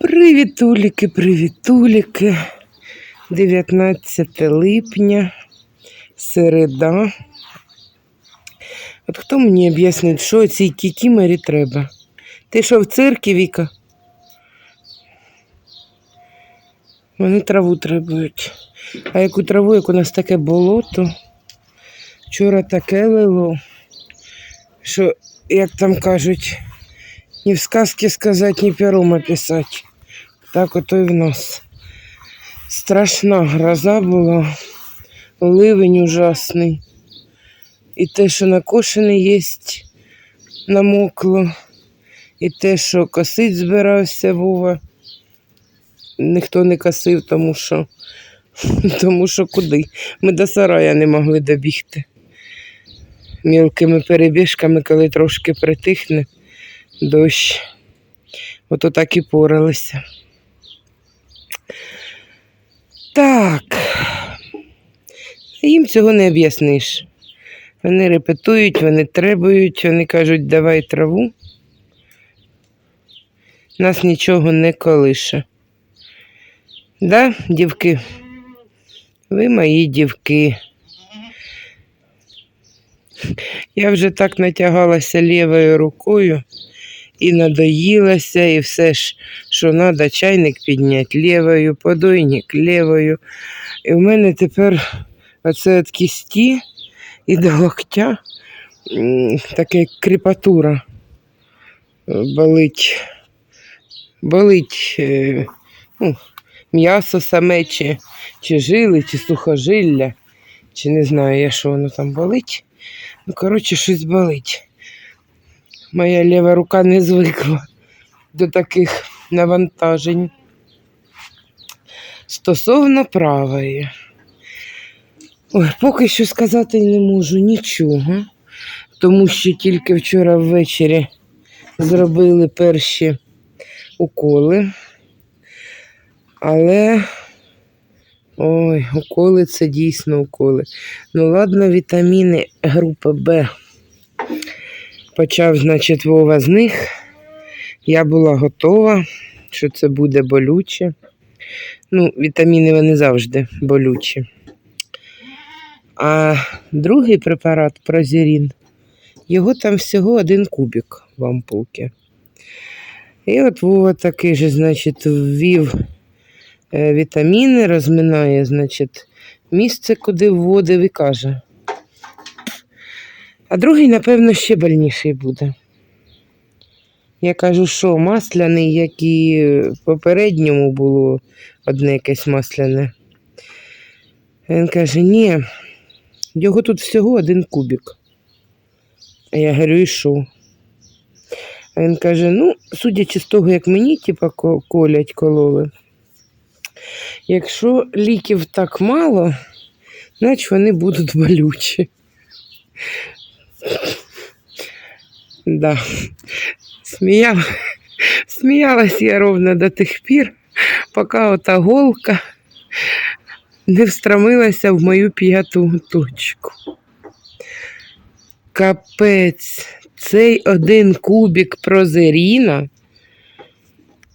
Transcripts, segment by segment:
Привітуліки, привітуліки. 19 липня, середа. От хто мені об'яснить, що цій кікімері треба? Ти що в циркі, Віка? Вони траву требують. А яку траву, як у нас таке болото? Вчора таке лило, що, як там кажуть, ні в сказки сказати, ні пером описати. Так ото і в нас. Страшна гроза була, ливень ужасний. І те, що накошене є, намокло. І те, що косить збирався Вова. Ніхто не косив, тому що, тому що куди. Ми до сарая не могли добігти. Мілкими перебіжками, коли трошки притихне дощ. Ото так і поралися. Так. Їм цього не об'ясниш. Вони репетують, вони требують, вони кажуть, давай траву. Нас нічого не колише. Да, дівки? Ви мої дівки. Я вже так натягалася лівою рукою і надоїлася, і все ж, що треба, чайник підняти лівою, подойник лівою. І в мене тепер оце від кісті і до локтя м, таке кріпатура е, болить. Болить е, ну, м'ясо саме, чи, чи жили, чи сухожилля, чи не знаю я, що воно там болить. Ну, коротше, щось болить. Моя ліва рука не звикла до таких навантажень. Стосовно правої. Ой, поки що сказати не можу нічого, тому що тільки вчора ввечері зробили перші уколи. Але ой, уколи це дійсно уколи. Ну, ладно, вітаміни групи Б. Почав, значить, Вова з них. Я була готова, що це буде болюче. Ну, вітаміни вони завжди болючі. А другий препарат прозерін, його там всього один кубик в ампулці. І от Вова такий же, значить, ввів вітаміни, розминає, значить, місце, куди вводив і каже. А другий, напевно, ще больніший буде. Я кажу, що масляний, як і попередньому було одне якесь масляне. Він каже, ні, його тут всього один кубик. А я говорю, і що? А він каже, ну, судячи з того, як мені, типа, колять, кололи, якщо ліків так мало, значить вони будуть болючі. Да. Сміяла, сміялась я ровно до тих пір, поки ота голка не встромилася в мою п'яту точку. Капець, цей один кубик прозеріна.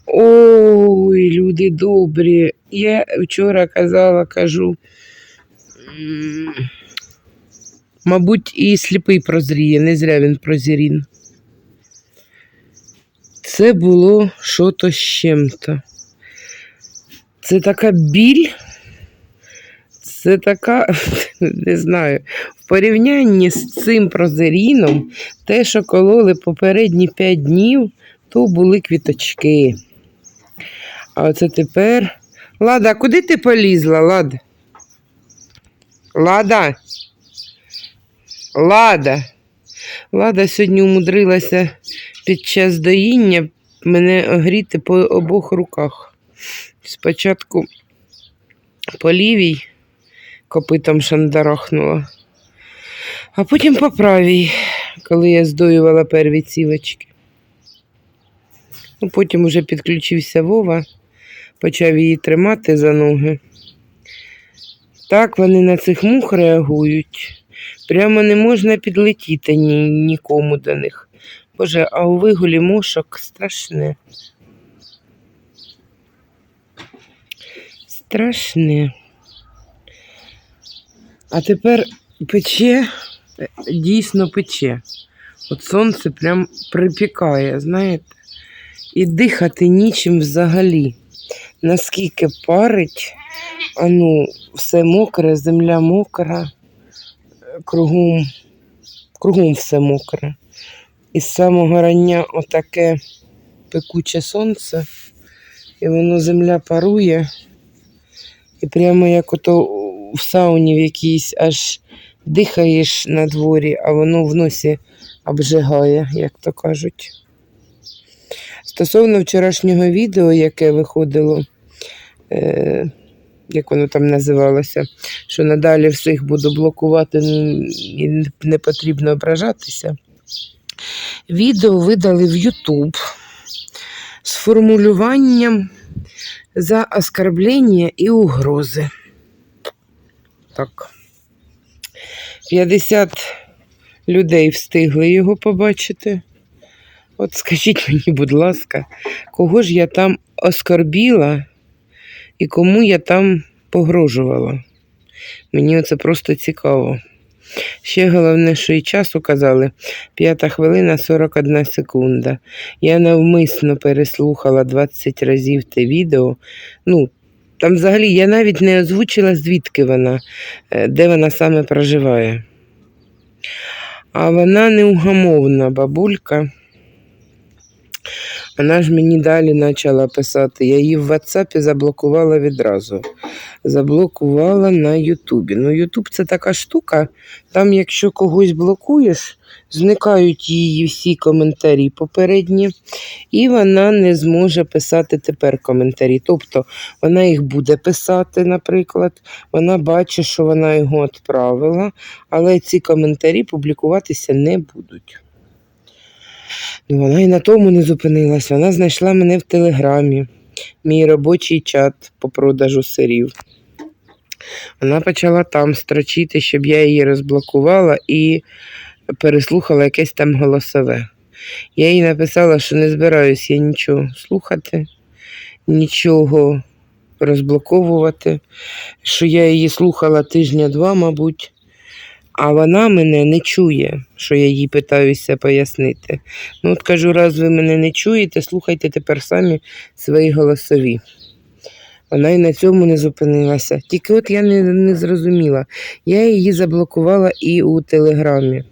Ой, люди добрі. Я вчора казала, кажу, мабуть, і сліпий прозріє, не зря він прозерін. Це було що-то з чим-то. Це така біль. Це така, не знаю, в порівнянні з цим прозеріном, те, що кололи попередні 5 днів, то були квіточки. А оце тепер. Лада, куди ти полізла, Лада? Лада? Лада. Лада сьогодні умудрилася під час доїння мене огріти по обох руках. Спочатку по лівій копитом шандарахнула, а потім по правій, коли я здоювала перві цівочки. Ну, потім уже підключився Вова, почав її тримати за ноги. Так вони на цих мух реагують. Прямо не можна підлетіти ні, нікому до них. Боже, а у вигулі мушок страшне. Страшне. А тепер пече, дійсно пече. От сонце прям припікає, знаєте, і дихати нічим взагалі. Наскільки парить, а ну, все мокре, земля мокра, кругом, кругом все мокре. І з самого рання отаке пекуче сонце, і воно земля парує. І прямо як ото в сауні в якійсь аж дихаєш на дворі, а воно в носі обжигає, як то кажуть. Стосовно вчорашнього відео, яке виходило, е, як воно там називалося, що надалі всіх буду блокувати і не- потрібно ображатися. Відео видали в YouTube з формулюванням за оскорблення і угрози. Так. 50 людей встигли його побачити. От скажіть мені, будь ласка, кого ж я там оскорбіла і кому я там погрожувала? Мені це просто цікаво. Ще головне, що і час указали п'ята хвилина 41 секунда. Я навмисно переслухала 20 разів те відео. Ну, там взагалі я навіть не озвучила, звідки вона, е, де вона саме проживає. А вона неугамовна бабулька. Вона ж мені далі почала писати. Я її в WhatsApp заблокувала відразу. Заблокувала на Ютубі. Ну, Ютуб це така штука. Там, якщо когось блокуєш, зникають її всі коментарі попередні, і вона не зможе писати тепер коментарі. Тобто вона їх буде писати, наприклад, вона бачить, що вона його відправила, але ці коментарі публікуватися не будуть. Ну, вона і на тому не зупинилась. Вона знайшла мене в Телеграмі, мій робочий чат по продажу сирів. Вона почала там строчити, щоб я її розблокувала і переслухала якесь там голосове. Я їй написала, що не збираюсь я нічого слухати, нічого розблоковувати, що я її слухала тижня-два, мабуть. А вона мене не чує, що я їй питаюся пояснити. Ну, от кажу, раз ви мене не чуєте, слухайте тепер самі свої голосові. Вона і на цьому не зупинилася. Тільки от я не, не зрозуміла. Я її заблокувала і у Телеграмі.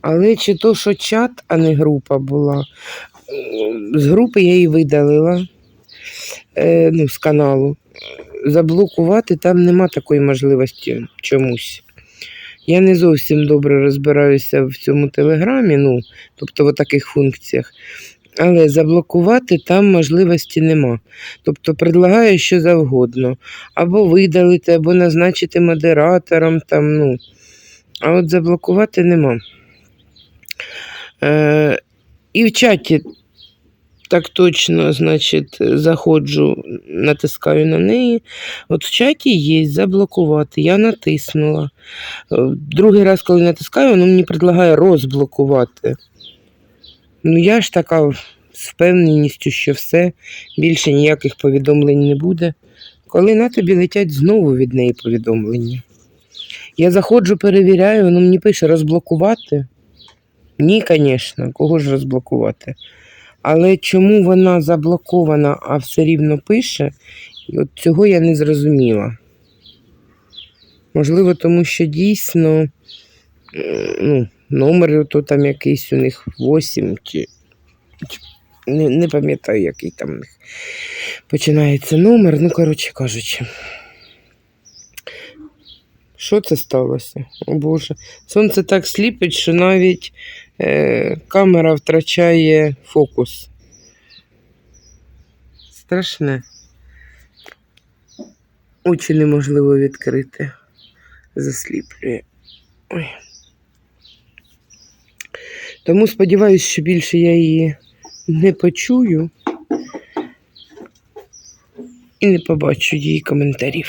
Але чи то, що чат, а не група була. З групи я її видалила е, ну, з каналу. Заблокувати там нема такої можливості чомусь. Я не зовсім добре розбираюся в цьому телеграмі, ну, тобто в таких функціях. Але заблокувати там можливості нема. Тобто предлагаю що завгодно. Або видалити, або назначити модератором там, ну. А от заблокувати нема. Е, і в чаті так точно, значить, заходжу, натискаю на неї. От в чаті є заблокувати. Я натиснула. Е, Другий раз, коли натискаю, воно мені предлагає розблокувати. Ну, я ж така з впевненістю, що все, більше ніяких повідомлень не буде. Коли на тобі летять знову від неї повідомлення. Я заходжу, перевіряю, воно мені пише розблокувати. Ні, звісно, кого ж розблокувати. Але чому вона заблокована, а все рівно пише, от цього я не зрозуміла. Можливо, тому що дійсно ну, номер то там якийсь у них 8 чи, не, не пам'ятаю, який там у них починається номер. Ну, коротше кажучи. Що це сталося? О Боже. Сонце так сліпить, що навіть камера втрачає фокус. Страшне. Очі неможливо відкрити. Засліплює. Ой. Тому сподіваюся, що більше я її не почую. і не побачу її коментарів.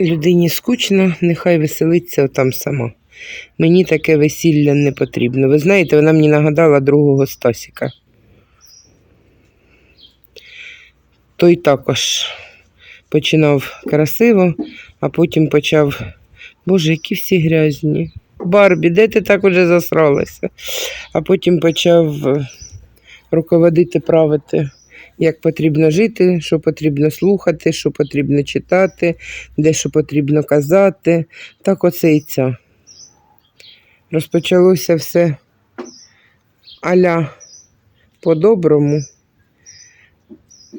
Людині скучно, нехай веселиться там сама. Мені таке весілля не потрібно. Ви знаєте, вона мені нагадала другого Стасіка. Той також починав красиво, а потім почав. Боже, які всі грязні. Барбі, де ти так уже засралася? А потім почав е, руководити, правити, як потрібно жити, що потрібно слухати, що потрібно читати, де що потрібно казати. Так оце і ця. Розпочалося все аля по-доброму.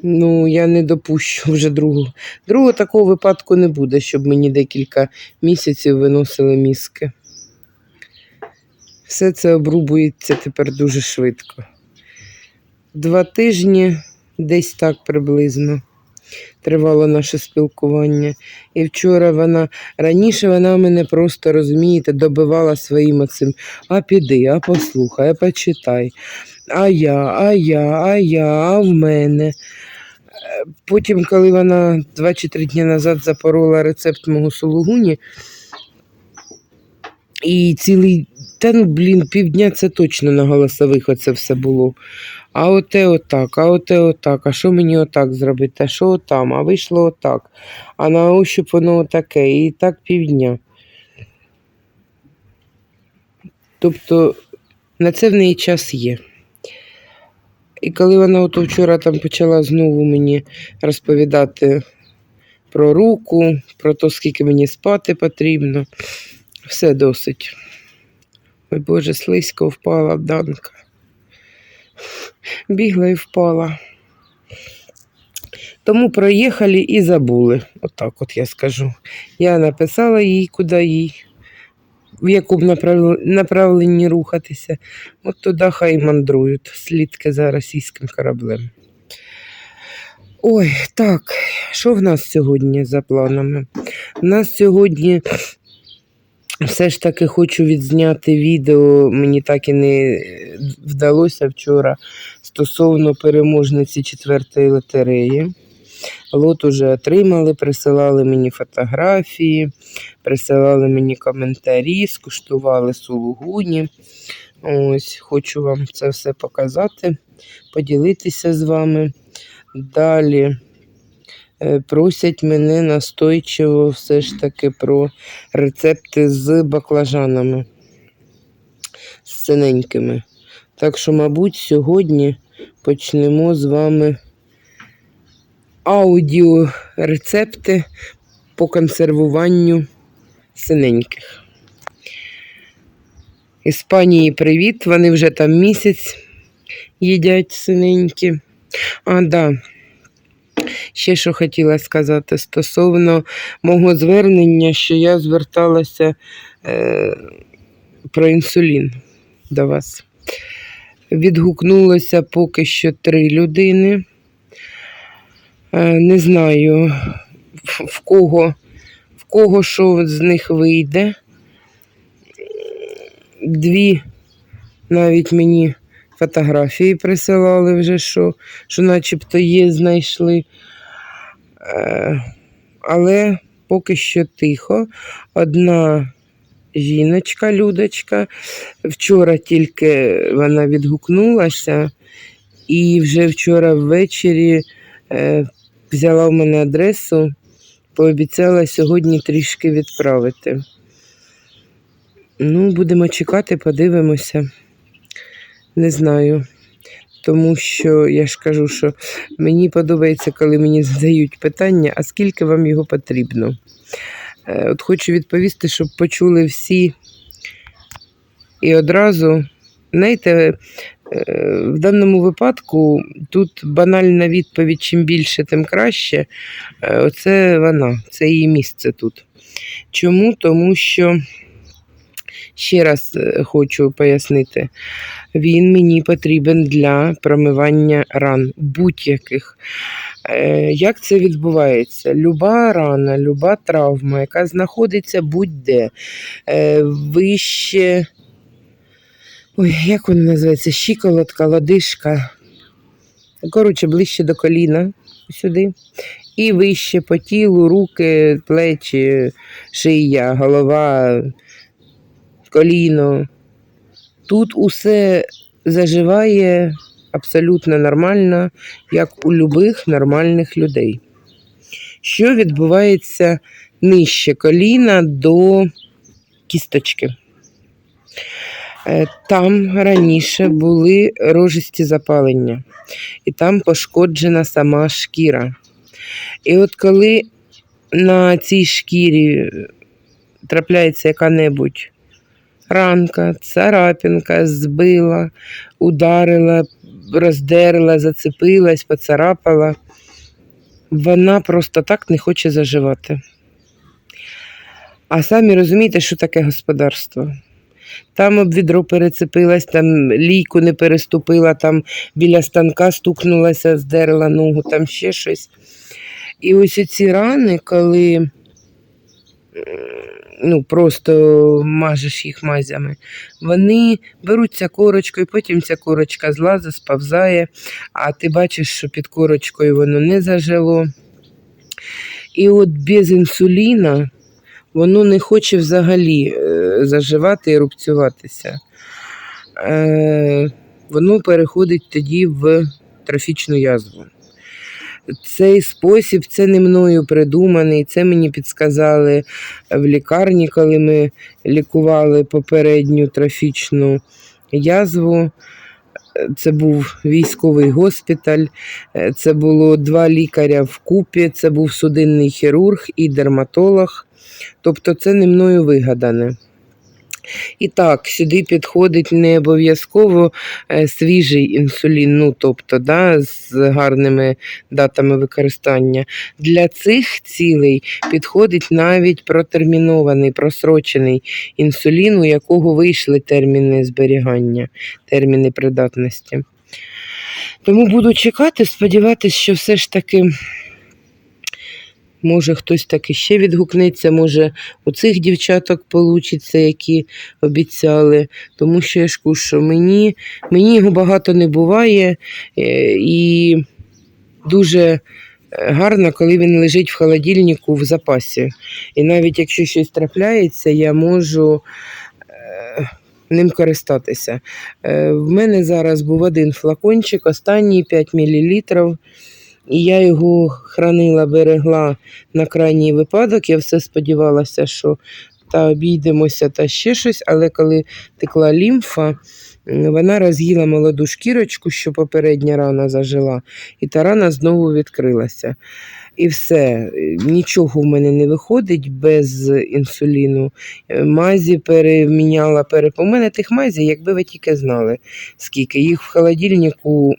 Ну, я не допущу вже другого. Другого такого випадку не буде, щоб мені декілька місяців виносили мізки. Все це обрубується тепер дуже швидко. Два тижні, десь так приблизно, тривало наше спілкування. І вчора вона, раніше вона мене просто, розумієте, добивала своїм оцим. А піди, а послухай, а почитай. А я, а я, а я, а в мене. Потім, коли вона два чи три дні назад запорола рецепт мого сулугуні, і цілий, та ну, блін, півдня це точно на голосових оце все було. А оте отак, а оте отак, а що мені отак зробити, а що отам, а вийшло отак, а на ощуп воно отаке, і так півдня. Тобто на це в неї час є. І коли вона ото вчора там почала знову мені розповідати про руку, про те, скільки мені спати потрібно, все досить. Ой Боже, слизько впала Данка. Бігла і впала. Тому проїхали і забули. Отак от я скажу. Я написала їй, куди їй, в якому направ- направленні рухатися. От туди хай мандрують слідки за російським кораблем. Ой, так, що в нас сьогодні за планами? У нас сьогодні все ж таки хочу відзняти відео. Мені так і не вдалося вчора стосовно переможниці четвертої лотереї. Лот уже отримали, присилали мені фотографії, присилали мені коментарі, скуштували сулугуні. Ось, хочу вам це все показати, поділитися з вами. Далі е, просять мене настойчиво все ж таки про рецепти з баклажанами, з синенькими. Так що, мабуть, сьогодні почнемо з вами аудіорецепти по консервуванню синеньких. Іспанії привіт, вони вже там місяць їдять синенькі. А, да. Ще що хотіла сказати стосовно мого звернення, що я зверталася е, про інсулін до вас. Відгукнулося поки що три людини. Е, Не знаю, в- кого, в кого що з них вийде. Дві навіть мені фотографії присилали вже, що, що начебто є, знайшли. Е, Але поки що тихо. Одна жіночка, Людочка, вчора тільки вона відгукнулася, і вже вчора ввечері е, взяла в мене адресу, пообіцяла сьогодні трішки відправити. Ну, будемо чекати, подивимося. Не знаю. Тому що я ж кажу, що мені подобається, коли мені задають питання, а скільки вам його потрібно. Е, От хочу відповісти, щоб почули всі і одразу, знаєте, е, в даному випадку тут банальна відповідь: чим більше, тим краще. Е, Оце вона, це її місце тут. Чому? Тому що, ще раз е, хочу пояснити, він мені потрібен для промивання ран будь-яких. Е, Як це відбувається? Люба рана, люба травма, яка знаходиться будь-де, е, вище, ой, як вона називається? Щиколотка, лодишка. Коротше, ближче до коліна. сюди. І вище по тілу, руки, плечі, шия, голова, коліно. Тут усе заживає абсолютно нормально, як у любих нормальних людей. Що відбувається нижче коліна до кісточки? Е, Там раніше були рожисті запалення, і там пошкоджена сама шкіра. І от коли на цій шкірі трапляється яка-небудь ранка, царапінка, збила, ударила, роздерла, зацепилась, поцарапала, вона просто так не хоче заживати. А самі розумієте, що таке господарство. Там об відро перецепилась, там лійку не переступила, там біля станка стукнулася, здерла ногу, там ще щось. І ось ці рани, коли ну, просто мажеш їх мазями, вони беруться корочкою, потім ця корочка злазить, сповзає, а ти бачиш, що під корочкою воно не зажило. І от без інсуліна воно не хоче взагалі е, заживати і рубцюватися. Е, воно переходить тоді в трофічну язву. Цей спосіб це не мною придуманий, це мені підсказали в лікарні, коли ми лікували попередню трофічну язву. Це був військовий госпіталь, це було два лікаря вкупі, це був судинний хірург і дерматолог. Тобто це не мною вигадане. І так, сюди підходить не обов'язково е, свіжий інсулін, ну тобто да, з гарними датами використання. Для цих цілей підходить навіть протермінований, просрочений інсулін, у якого вийшли терміни зберігання, терміни придатності. Тому буду чекати, сподіватися, що все ж таки. Може, хтось таки ще відгукнеться, може, у цих дівчаток получиться, які обіцяли. Тому що я ж що мені, мені його багато не буває, е, і дуже е, гарно, коли він лежить в холодильнику в запасі. І навіть якщо щось трапляється, я можу е, ним користатися. В мене зараз був один флакончик, останній 5 мл. І я його хранила, берегла на крайній випадок. Я все сподівалася, що та обійдемося та ще щось, але коли текла лімфа, вона роз'їла молоду шкірочку, що попередня рана зажила, і та рана знову відкрилася. І все, нічого в мене не виходить без інсуліну. Е, Мазі переміняла, пере... У мене тих мазі, якби ви тільки знали, скільки їх в холодильнику.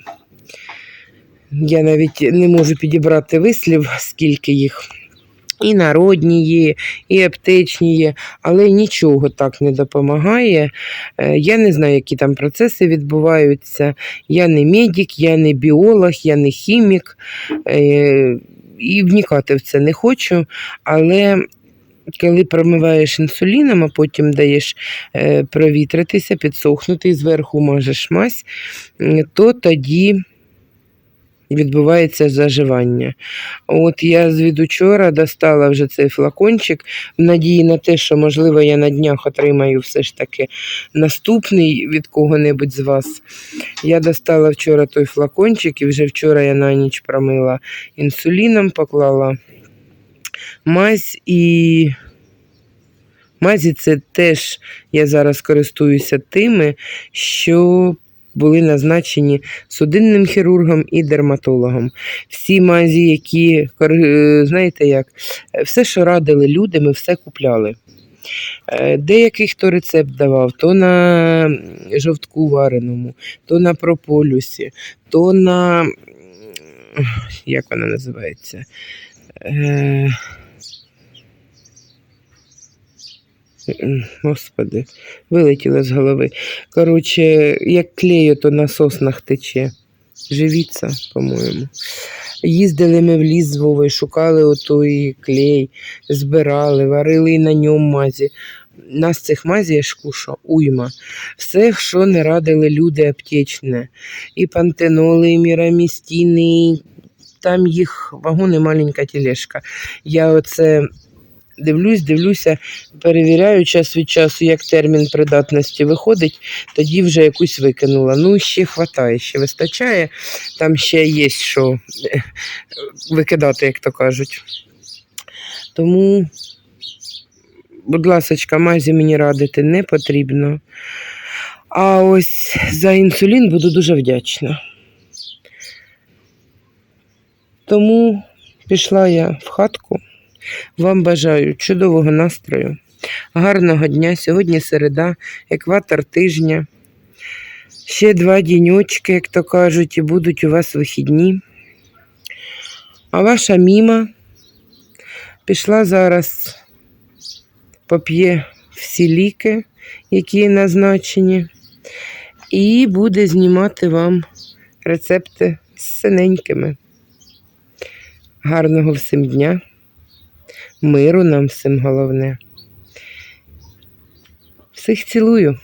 Я навіть не можу підібрати вислів, скільки їх. І народні є, і аптечні є, але нічого так не допомагає. Е, Я не знаю, які там процеси відбуваються. Я не медик, я не біолог, я не хімік. е, І вникати в це не хочу. Але коли промиваєш інсуліном, а потім даєш е, провітритися, підсохнути і зверху мажеш мазь, то тоді відбувається заживання. От я звідучора достала вже цей флакончик в надії на те, що, можливо, я на днях отримаю все ж таки наступний від кого-небудь з вас. Я достала вчора той флакончик, і вже вчора я на ніч промила інсуліном, поклала мазь і. Мазі це теж я зараз користуюся тими, що були назначені судинним хірургом і дерматологом. Всі мазі, які, е, знаєте як, е, все, що радили люди, ми все купляли. Е, Деякий хто рецепт давав, то на жовтку вареному, то на прополюсі, то на. Як вона називається? Е, м, Господи, вилетіло з голови. Коротше, як клею, то на соснах тече. Живіться, по-моєму. Їздили ми в ліс з Вовою, шукали отой клей, збирали, варили і на ньому мазі. Нас цих мазі, кушу, уйма. Все, що не радили люди аптечне. І пантеноли, і мірамістіни, і там їх вагон і маленька тележка. Я оце дивлюсь, дивлюся, перевіряю час від часу, як термін придатності виходить, тоді вже якусь викинула. Ну, ще хватає, ще вистачає. Там ще є що е, викидати, як то кажуть. Тому, будь ласочка, мазі мені радити не потрібно. А ось за інсулін буду дуже вдячна. Тому пішла я в хатку. Вам бажаю чудового настрою, гарного дня. Сьогодні середа, екватор тижня. Ще два діньочки, як то кажуть, і будуть у вас вихідні. А ваша міма пішла зараз, поп'є всі ліки, які назначені, і буде знімати вам рецепти з синенькими. Гарного всім дня, миру нам всім головне. Всіх цілую.